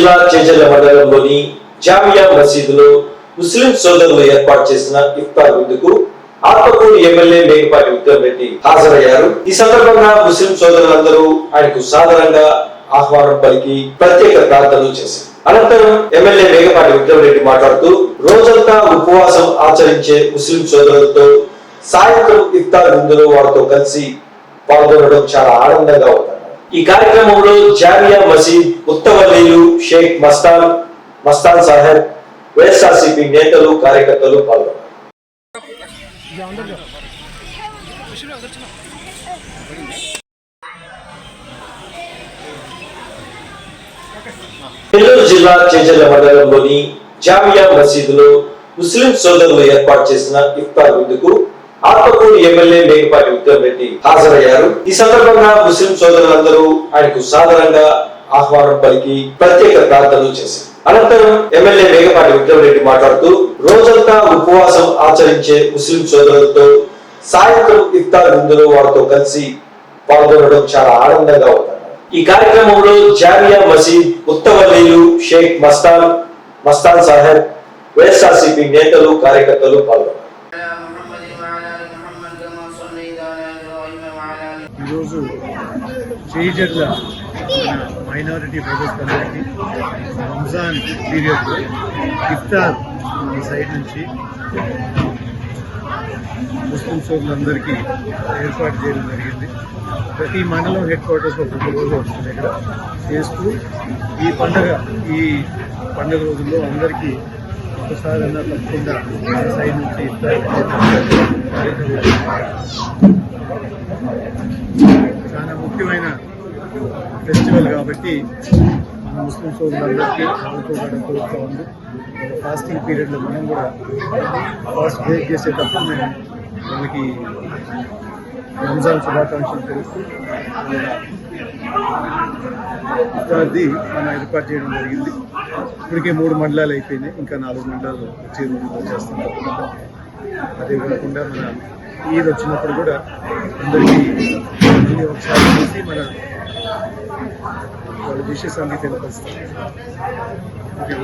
జిల్లా చేజల మండలంలోని జామియా మసీదులో ముస్లిం సోదరులు ఏర్పాటు చేసిన ఇఫ్తార్ విందుకు ఆత్మకూరు ఎమ్మెల్యే మేకపాటి విక్రమ్ రెడ్డి హాజరయ్యారు. ఈ సందర్భంగా ముస్లిం సోదరులందరూ ఆయనకు సాధారణంగా ఆహ్వానం పలికి ప్రత్యేక ప్రార్థనలు చేశారు. అనంతరం ఎమ్మెల్యే మేకపాటి విక్రమ్ రెడ్డి మాట్లాడుతూ రోజంతా ఉపవాసం ఆచరించే ముస్లిం సోదరులతో సాయంత్రం ఇఫ్తార్ విందులో వారితో కలిసి పాల్గొనడం చాలా ఆనందంగా ఉంది. ఈ కార్యక్రమంలో జామియా మసీద్ ఉత్తవల్లీలు షేక్ మస్తాన్ మస్తాన్ సాహెబ్ వైఎస్ఆర్సీపీ నేతలు కార్యకర్తలు పాల్గొన్నారు. నెల్లూరు జిల్లా చేజల్ల మండలంలోని జామియా మసీదులో ముస్లిం సోదరులు ఏర్పాటు చేసిన ఇఫ్తార్ విందుకు ఆత్మకూరు ఎమ్మెల్యే మేకపాటి విక్రమ్ రెడ్డి హాజరయ్యారు. ఈ సందర్భంగా ముస్లిం సోదరులందరూ ఆయనకు సాధారణంగా ఆహ్వానం పలికి ప్రత్యేక ప్రార్థనలు చేశారు. అనంతరం ఎమ్మెల్యే మేకపాటి విక్రమ్ రెడ్డి మాట్లాడుతూ రోజంతా ఉపవాసం ఆచరించే ముస్లిం సోదరులతో సాయంత్రం ఇఫ్తార్ విందులో వారితో కలిసి పాల్గొనడం చాలా ఆనందంగా ఉంటారు ఈ కార్యక్రమంలో జామియా మసీద్ ఉత్తవల్లీలు షేక్ మస్తాన్ మస్తాన్ సాహెబ్ వైఎస్ఆర్సీపీ నేతలు కార్యకర్తలు పాల్గొన్నారు. ఈరోజు చేజర్ల మైనారిటీ బ్రదర్స్ అందరికీ రంజాన్ పీరియడ్ ఇఫ్తార్ ఈ సైడ్ నుంచి ముస్లిం సోదరులందరికీ ఏర్పాటు చేయడం జరిగింది. ప్రతి మండలం హెడ్ క్వార్టర్స్లో ప్రతి రోజు వస్తుంది ఇక్కడ. చేస్తూ ఈ పండగ ఈ పండగ రోజుల్లో అందరికీ ఒకసారి అన్నా తప్పకుండా సైడ్ నుంచి ఇఫ్తార్ కార్యక్రమం చాలా ముఖ్యమైన ఫెస్టివల్ కాబట్టి మన ముస్లిం సోదరులందరికీ ఆడుకోవడం కోరుతూ ఉంది. ఫాస్టింగ్ పీరియడ్లో మనం కూడా ఫాస్ట్ బ్రేక్ చేసేటప్పుడు మేము వాళ్ళకి రంజాన్ శుభాకాంక్షలు తెలుస్తూ అది మనం ఏర్పాటు చేయడం జరిగింది. ఇప్పటికే మూడు మండలాలు అయిపోయినాయి. ఇంకా నాలుగు మండలాలు వచ్చే రోజుల్లో చేస్తాం అదే కాకుండా మన ఈద్ వచ్చినప్పుడు కూడా అందరికీ ఒకసారి చూసి మన వాళ్ళ విషయస్ అన్ని తెలిపిస్తాం ఓకే